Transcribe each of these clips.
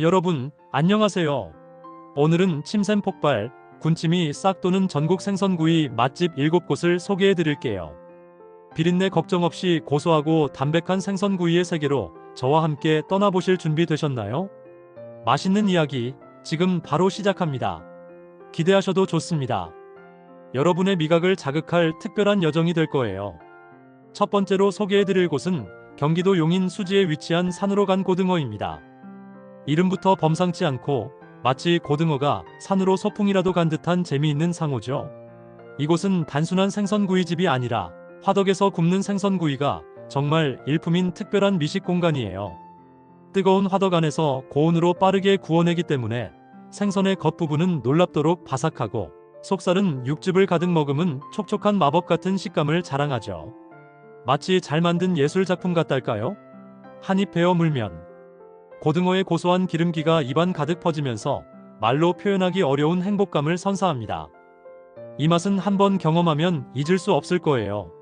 여러분, 안녕하세요. 오늘은 침샘 폭발, 군침이 싹 도는 전국 생선구이 맛집 7곳을 소개해 드릴게요. 비린내 걱정 없이 고소하고 담백한 생선구이의 세계로 저와 함께 떠나보실 준비 되셨나요? 맛있는 이야기, 지금 바로 시작합니다. 기대하셔도 좋습니다. 여러분의 미각을 자극할 특별한 여정이 될 거예요. 첫 번째로 소개해 드릴 곳은 경기도 용인 수지에 위치한 산으로 간 고등어입니다. 이름부터 범상치 않고 마치 고등어가 산으로 소풍이라도 간 듯한 재미있는 상호죠. 이곳은 단순한 생선구이집이 아니라 화덕에서 굽는 생선구이가 정말 일품인 특별한 미식 공간이에요. 뜨거운 화덕 안에서 고온으로 빠르게 구워내기 때문에 생선의 겉부분은 놀랍도록 바삭하고 속살은 육즙을 가득 머금은 촉촉한 마법 같은 식감을 자랑하죠. 마치 잘 만든 예술 작품 같달까요? 한입 베어 물면 고등어의 고소한 기름기가 입안 가득 퍼지면서 말로 표현하기 어려운 행복감을 선사합니다. 이 맛은 한번 경험하면 잊을 수 없을 거예요.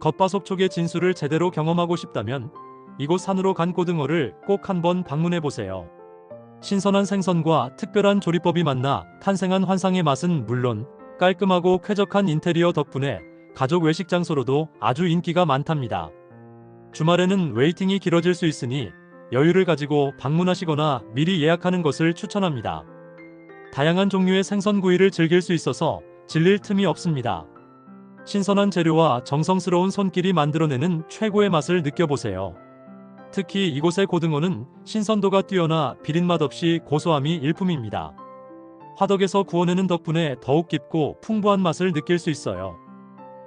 겉바속촉의 진수를 제대로 경험하고 싶다면 이곳 산으로 간 고등어를 꼭 한번 방문해 보세요. 신선한 생선과 특별한 조리법이 만나 탄생한 환상의 맛은 물론 깔끔하고 쾌적한 인테리어 덕분에 가족 외식 장소로도 아주 인기가 많답니다. 주말에는 웨이팅이 길어질 수 있으니 여유를 가지고 방문하시거나 미리 예약하는 것을 추천합니다. 다양한 종류의 생선구이를 즐길 수 있어서 질릴 틈이 없습니다. 신선한 재료와 정성스러운 손길이 만들어내는 최고의 맛을 느껴보세요. 특히 이곳의 고등어는 신선도가 뛰어나 비린맛 없이 고소함이 일품입니다. 화덕에서 구워내는 덕분에 더욱 깊고 풍부한 맛을 느낄 수 있어요.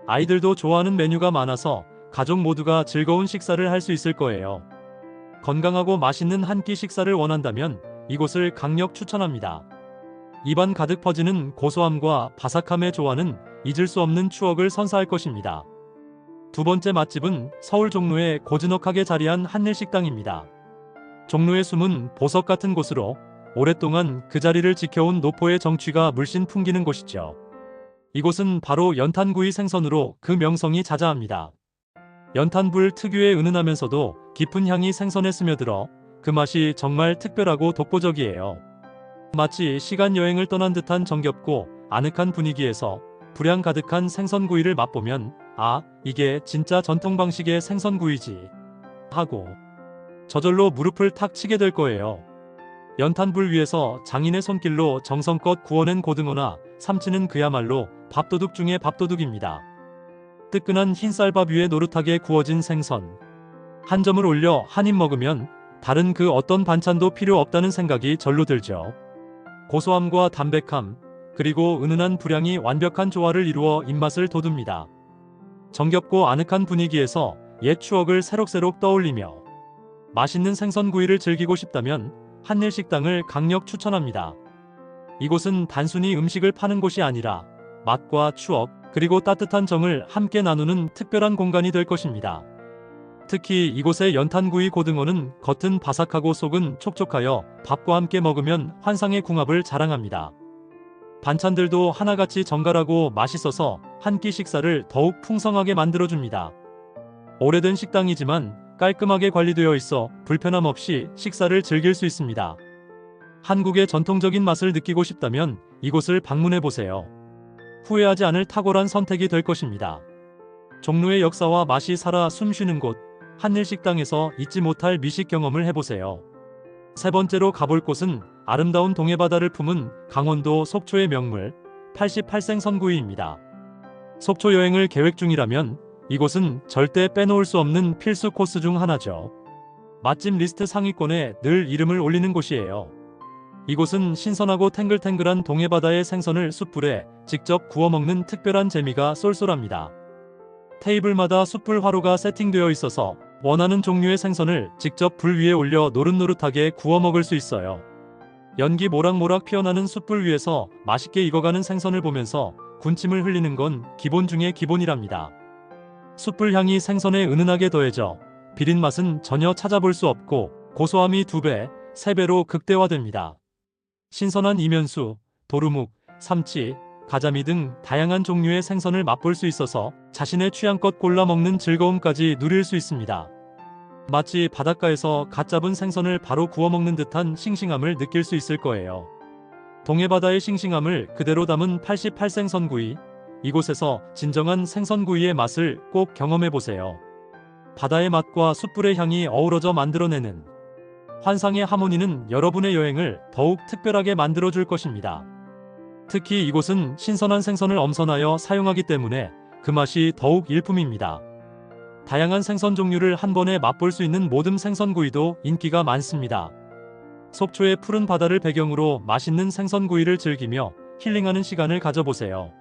아이들도 좋아하는 메뉴가 많아서 가족 모두가 즐거운 식사를 할 수 있을 거예요. 건강하고 맛있는 한 끼 식사를 원한다면 이곳을 강력 추천합니다. 입안 가득 퍼지는 고소함과 바삭함의 조화는 잊을 수 없는 추억을 선사할 것입니다. 두 번째 맛집은 서울 종로의 고즈넉하게 자리한 한일식당입니다. 종로의 숨은 보석 같은 곳으로 오랫동안 그 자리를 지켜온 노포의 정취가 물씬 풍기는 곳이죠. 이곳은 바로 연탄구이 생선으로 그 명성이 자자합니다. 연탄불 특유의 은은하면서도 깊은 향이 생선에 스며들어 그 맛이 정말 특별하고 독보적이에요. 마치 시간 여행을 떠난 듯한 정겹고 아늑한 분위기에서 불향 가득한 생선구이를 맛보면 아, 이게 진짜 전통 방식의 생선구이지. 하고 저절로 무릎을 탁 치게 될 거예요. 연탄불 위에서 장인의 손길로 정성껏 구워낸 고등어나 삼치는 그야말로 밥도둑 중의 밥도둑입니다. 뜨끈한 흰쌀밥 위에 노릇하게 구워진 생선. 한 점을 올려 한 입 먹으면 다른 그 어떤 반찬도 필요 없다는 생각이 절로 들죠. 고소함과 담백함, 그리고 은은한 불향이 완벽한 조화를 이루어 입맛을 돋웁니다. 정겹고 아늑한 분위기에서 옛 추억을 새록새록 떠올리며 맛있는 생선구이를 즐기고 싶다면 한일식당을 강력 추천합니다. 이곳은 단순히 음식을 파는 곳이 아니라 맛과 추억, 그리고 따뜻한 정을 함께 나누는 특별한 공간이 될 것입니다. 특히 이곳의 연탄구이 고등어는 겉은 바삭하고 속은 촉촉하여 밥과 함께 먹으면 환상의 궁합을 자랑합니다. 반찬들도 하나같이 정갈하고 맛있어서 한 끼 식사를 더욱 풍성하게 만들어줍니다. 오래된 식당이지만 깔끔하게 관리되어 있어 불편함 없이 식사를 즐길 수 있습니다. 한국의 전통적인 맛을 느끼고 싶다면 이곳을 방문해 보세요. 후회하지 않을 탁월한 선택이 될 것입니다. 종로의 역사와 맛이 살아 숨쉬는 곳, 한일 식당에서 잊지 못할 미식 경험을 해보세요. 세 번째로 가볼 곳은 아름다운 동해바다를 품은 강원도 속초의 명물, 88생 선구이입니다. 속초 여행을 계획 중이라면 이곳은 절대 빼놓을 수 없는 필수 코스 중 하나죠. 맛집 리스트 상위권에 늘 이름을 올리는 곳이에요. 이곳은 신선하고 탱글탱글한 동해바다의 생선을 숯불에 직접 구워 먹는 특별한 재미가 쏠쏠합니다. 테이블마다 숯불 화로가 세팅되어 있어서 원하는 종류의 생선을 직접 불 위에 올려 노릇노릇하게 구워 먹을 수 있어요. 연기 모락모락 피어나는 숯불 위에서 맛있게 익어가는 생선을 보면서 군침을 흘리는 건 기본 중의 기본이랍니다. 숯불 향이 생선에 은은하게 더해져 비린 맛은 전혀 찾아볼 수 없고 고소함이 두 배, 세 배로 극대화됩니다. 신선한 이면수, 도루묵, 삼치, 가자미 등 다양한 종류의 생선을 맛볼 수 있어서 자신의 취향껏 골라 먹는 즐거움까지 누릴 수 있습니다. 마치 바닷가에서 갓 잡은 생선을 바로 구워 먹는 듯한 싱싱함을 느낄 수 있을 거예요. 동해바다의 싱싱함을 그대로 담은 88생선구이. 이곳에서 진정한 생선구이의 맛을 꼭 경험해 보세요. 바다의 맛과 숯불의 향이 어우러져 만들어내는 환상의 하모니는 여러분의 여행을 더욱 특별하게 만들어줄 것입니다. 특히 이곳은 신선한 생선을 엄선하여 사용하기 때문에 그 맛이 더욱 일품입니다. 다양한 생선 종류를 한 번에 맛볼 수 있는 모듬 생선구이도 인기가 많습니다. 속초의 푸른 바다를 배경으로 맛있는 생선구이를 즐기며 힐링하는 시간을 가져보세요.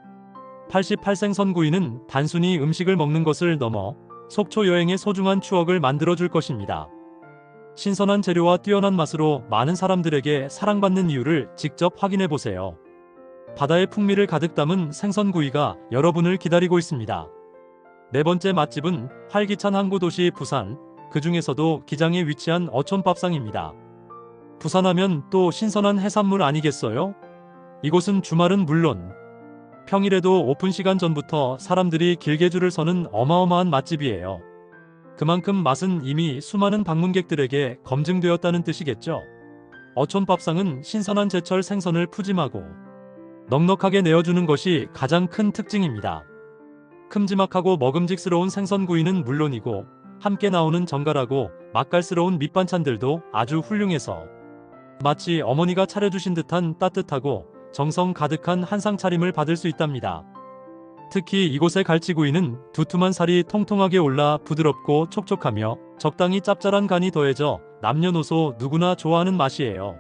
88생선구이는 단순히 음식을 먹는 것을 넘어 속초 여행의 소중한 추억을 만들어줄 것입니다. 신선한 재료와 뛰어난 맛으로 많은 사람들에게 사랑받는 이유를 직접 확인해 보세요. 바다의 풍미를 가득 담은 생선구이가 여러분을 기다리고 있습니다. 네 번째 맛집은 활기찬 항구 도시 부산, 그 중에서도 기장에 위치한 어촌밥상입니다. 부산하면 또 신선한 해산물 아니겠어요? 이곳은 주말은 물론 평일에도 오픈 시간 전부터 사람들이 길게 줄을 서는 어마어마한 맛집이에요. 그만큼 맛은 이미 수많은 방문객들에게 검증되었다는 뜻이겠죠. 어촌밥상은 신선한 제철 생선을 푸짐하고 넉넉하게 내어주는 것이 가장 큰 특징입니다. 큼지막하고 먹음직스러운 생선구이는 물론이고 함께 나오는 정갈하고 맛깔스러운 밑반찬들도 아주 훌륭해서 마치 어머니가 차려주신 듯한 따뜻하고 정성 가득한 한상 차림을 받을 수 있답니다. 특히 이곳의 갈치구이는 두툼한 살이 통통하게 올라 부드럽고 촉촉하며 적당히 짭짤한 간이 더해져 남녀노소 누구나 좋아하는 맛이에요.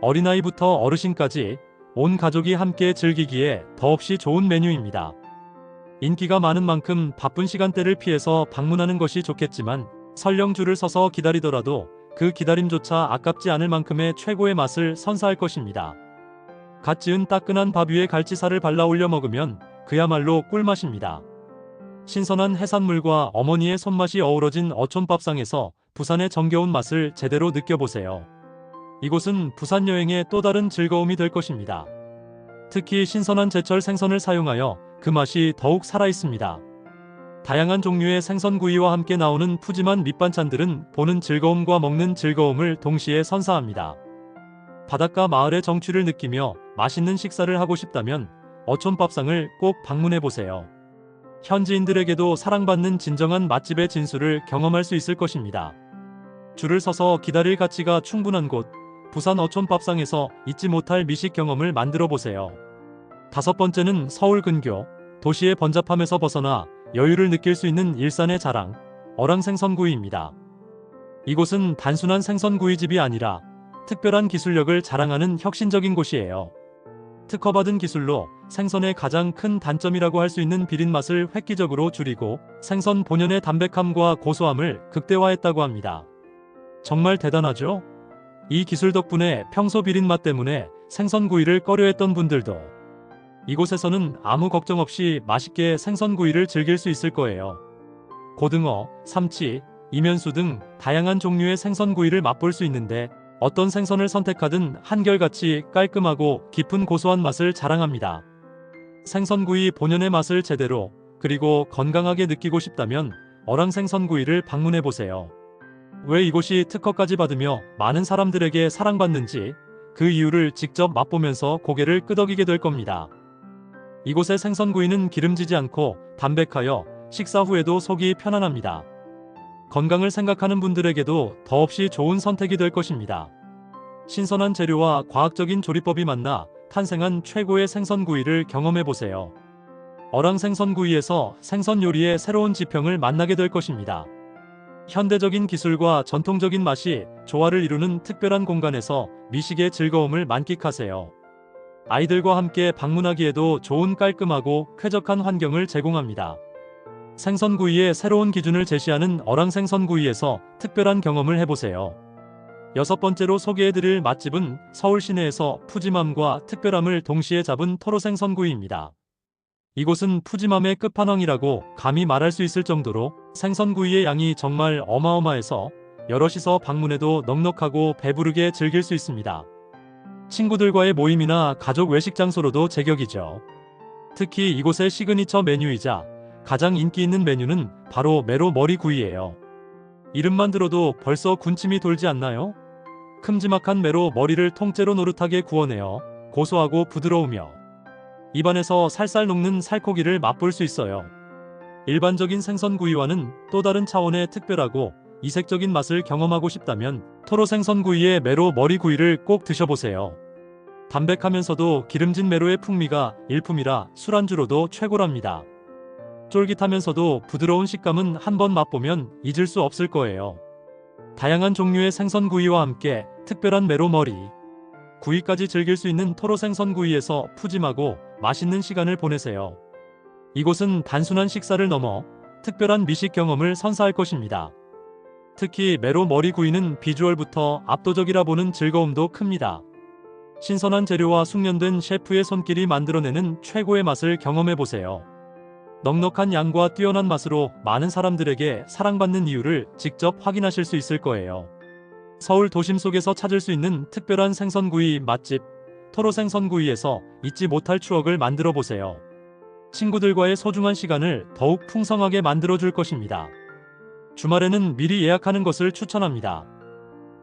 어린아이부터 어르신까지 온 가족이 함께 즐기기에 더없이 좋은 메뉴입니다. 인기가 많은 만큼 바쁜 시간대를 피해서 방문하는 것이 좋겠지만 설령 줄을 서서 기다리더라도 그 기다림조차 아깝지 않을 만큼의 최고의 맛을 선사할 것입니다. 갓 지은 따끈한 밥 위에 갈치살을 발라 올려 먹으면 그야말로 꿀맛입니다. 신선한 해산물과 어머니의 손맛이 어우러진 어촌밥상에서 부산의 정겨운 맛을 제대로 느껴보세요. 이곳은 부산 여행의 또 다른 즐거움이 될 것입니다. 특히 신선한 제철 생선을 사용하여 그 맛이 더욱 살아있습니다. 다양한 종류의 생선구이와 함께 나오는 푸짐한 밑반찬들은 보는 즐거움과 먹는 즐거움을 동시에 선사합니다. 바닷가 마을의 정취를 느끼며 맛있는 식사를 하고 싶다면 어촌밥상을 꼭 방문해 보세요. 현지인들에게도 사랑받는 진정한 맛집의 진수를 경험할 수 있을 것입니다. 줄을 서서 기다릴 가치가 충분한 곳, 부산 어촌밥상에서 잊지 못할 미식 경험을 만들어 보세요. 다섯 번째는 서울 근교, 도시의 번잡함에서 벗어나 여유를 느낄 수 있는 일산의 자랑, 어랑 생선구이입니다. 이곳은 단순한 생선구이집이 아니라 특별한 기술력을 자랑하는 혁신적인 곳이에요. 특허받은 기술로 생선의 가장 큰 단점이라고 할 수 있는 비린 맛을 획기적으로 줄이고 생선 본연의 담백함과 고소함을 극대화했다고 합니다. 정말 대단하죠? 이 기술 덕분에 평소 비린 맛 때문에 생선구이를 꺼려했던 분들도 이곳에서는 아무 걱정 없이 맛있게 생선구이를 즐길 수 있을 거예요. 고등어, 삼치, 이면수 등 다양한 종류의 생선구이를 맛볼 수 있는데 어떤 생선을 선택하든 한결같이 깔끔하고 깊은 고소한 맛을 자랑합니다. 생선구이 본연의 맛을 제대로 그리고 건강하게 느끼고 싶다면 어랑 생선구이를 방문해 보세요. 왜 이곳이 특허까지 받으며 많은 사람들에게 사랑받는지 그 이유를 직접 맛보면서 고개를 끄덕이게 될 겁니다. 이곳의 생선구이는 기름지지 않고 담백하여 식사 후에도 속이 편안합니다. 건강을 생각하는 분들에게도 더없이 좋은 선택이 될 것입니다. 신선한 재료와 과학적인 조리법이 만나 탄생한 최고의 생선구이를 경험해 보세요. 어랑 생선구이에서 생선 요리의 새로운 지평을 만나게 될 것입니다. 현대적인 기술과 전통적인 맛이 조화를 이루는 특별한 공간에서 미식의 즐거움을 만끽하세요. 아이들과 함께 방문하기에도 좋은 깔끔하고 쾌적한 환경을 제공합니다. 생선구이의 새로운 기준을 제시하는 어랑 생선구이에서 특별한 경험을 해보세요. 여섯 번째로 소개해드릴 맛집은 서울 시내에서 푸짐함과 특별함을 동시에 잡은 토로생선구이입니다. 이곳은 푸짐함의 끝판왕이라고 감히 말할 수 있을 정도로 생선구이의 양이 정말 어마어마해서 여럿이서 방문해도 넉넉하고 배부르게 즐길 수 있습니다. 친구들과의 모임이나 가족 외식 장소로도 제격이죠. 특히 이곳의 시그니처 메뉴이자 가장 인기 있는 메뉴는 바로 메로 머리구이예요. 이름만 들어도 벌써 군침이 돌지 않나요? 큼지막한 매로 머리를 통째로 노릇하게 구워내어 고소하고 부드러우며 입안에서 살살 녹는 살코기를 맛볼 수 있어요. 일반적인 생선구이와는 또 다른 차원의 특별하고 이색적인 맛을 경험하고 싶다면 토로 생선구이의 매로 머리구이를 꼭 드셔보세요. 담백하면서도 기름진 매로의 풍미가 일품이라 술안주로도 최고랍니다. 쫄깃하면서도 부드러운 식감은 한번 맛보면 잊을 수 없을 거예요. 다양한 종류의 생선구이와 함께 특별한 매로 머리, 구이까지 즐길 수 있는 토로 생선구이에서 푸짐하고 맛있는 시간을 보내세요. 이곳은 단순한 식사를 넘어 특별한 미식 경험을 선사할 것입니다. 특히 매로 머리 구이는 비주얼부터 압도적이라 보는 즐거움도 큽니다. 신선한 재료와 숙련된 셰프의 손길이 만들어내는 최고의 맛을 경험해 보세요. 넉넉한 양과 뛰어난 맛으로 많은 사람들에게 사랑받는 이유를 직접 확인하실 수 있을 거예요. 서울 도심 속에서 찾을 수 있는 특별한 생선구이 맛집 토로 생선구이에서 잊지 못할 추억을 만들어 보세요. 친구들과의 소중한 시간을 더욱 풍성하게 만들어 줄 것입니다. 주말에는 미리 예약하는 것을 추천합니다.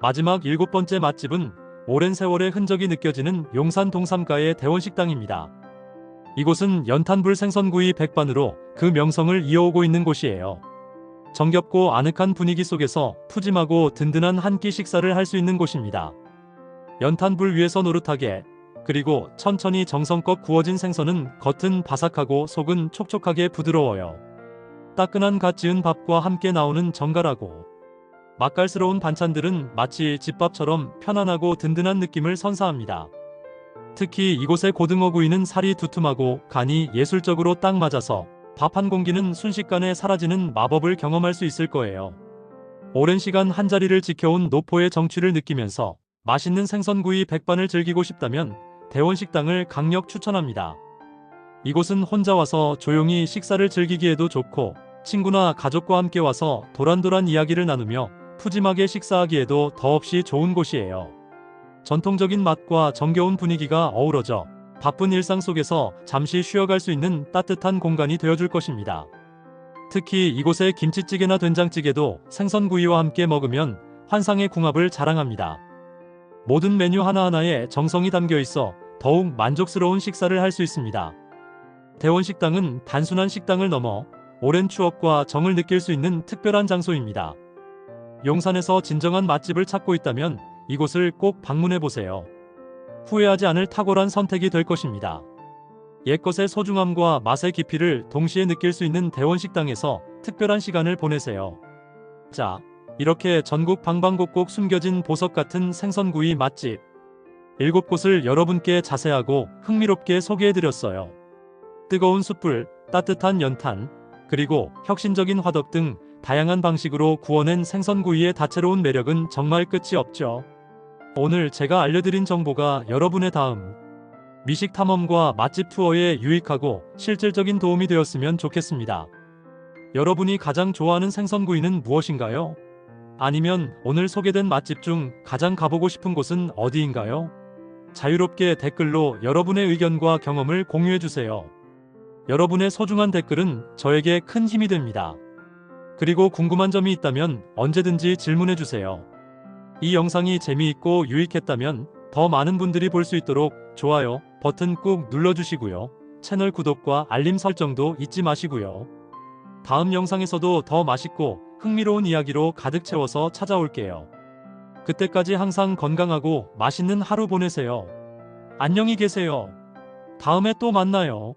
마지막 일곱 번째 맛집은 오랜 세월의 흔적이 느껴지는 용산 동삼가의 대원식당입니다. 이곳은 연탄불 생선구이 백반으로 그 명성을 이어오고 있는 곳이에요. 정겹고 아늑한 분위기 속에서 푸짐하고 든든한 한 끼 식사를 할 수 있는 곳입니다. 연탄불 위에서 노릇하게 그리고 천천히 정성껏 구워진 생선은 겉은 바삭하고 속은 촉촉하게 부드러워요. 따끈한 갓 지은 밥과 함께 나오는 정갈하고 맛깔스러운 반찬들은 마치 집밥처럼 편안하고 든든한 느낌을 선사합니다. 특히 이곳의 고등어 구이는 살이 두툼하고 간이 예술적으로 딱 맞아서 밥 한 공기는 순식간에 사라지는 마법을 경험할 수 있을 거예요. 오랜 시간 한자리를 지켜온 노포의 정취를 느끼면서 맛있는 생선구이 백반을 즐기고 싶다면 대원식당을 강력 추천합니다. 이곳은 혼자 와서 조용히 식사를 즐기기에도 좋고 친구나 가족과 함께 와서 도란도란 이야기를 나누며 푸짐하게 식사하기에도 더없이 좋은 곳이에요. 전통적인 맛과 정겨운 분위기가 어우러져 바쁜 일상 속에서 잠시 쉬어갈 수 있는 따뜻한 공간이 되어줄 것입니다. 특히 이곳의 김치찌개나 된장찌개도 생선구이와 함께 먹으면 환상의 궁합을 자랑합니다. 모든 메뉴 하나하나에 정성이 담겨 있어 더욱 만족스러운 식사를 할 수 있습니다. 대원식당은 단순한 식당을 넘어 오랜 추억과 정을 느낄 수 있는 특별한 장소입니다. 용산에서 진정한 맛집을 찾고 있다면 이곳을 꼭 방문해 보세요. 후회하지 않을 탁월한 선택이 될 것입니다. 옛것의 소중함과 맛의 깊이를 동시에 느낄 수 있는 대원식당에서 특별한 시간을 보내세요. 자, 이렇게 전국 방방곡곡 숨겨진 보석 같은 생선구이 맛집 일곱 곳을 여러분께 자세하고 흥미롭게 소개해드렸어요. 뜨거운 숯불, 따뜻한 연탄, 그리고 혁신적인 화덕 등 다양한 방식으로 구워낸 생선구이의 다채로운 매력은 정말 끝이 없죠. 오늘 제가 알려드린 정보가 여러분의 다음 미식 탐험과 맛집 투어에 유익하고 실질적인 도움이 되었으면 좋겠습니다. 여러분이 가장 좋아하는 생선구이는 무엇인가요? 아니면 오늘 소개된 맛집 중 가장 가보고 싶은 곳은 어디인가요? 자유롭게 댓글로 여러분의 의견과 경험을 공유해 주세요. 여러분의 소중한 댓글은 저에게 큰 힘이 됩니다. 그리고 궁금한 점이 있다면 언제든지 질문해 주세요. 이 영상이 재미있고 유익했다면 더 많은 분들이 볼 수 있도록 좋아요 버튼 꾹 눌러주시고요. 채널 구독과 알림 설정도 잊지 마시고요. 다음 영상에서도 더 맛있고 흥미로운 이야기로 가득 채워서 찾아올게요. 그때까지 항상 건강하고 맛있는 하루 보내세요. 안녕히 계세요. 다음에 또 만나요.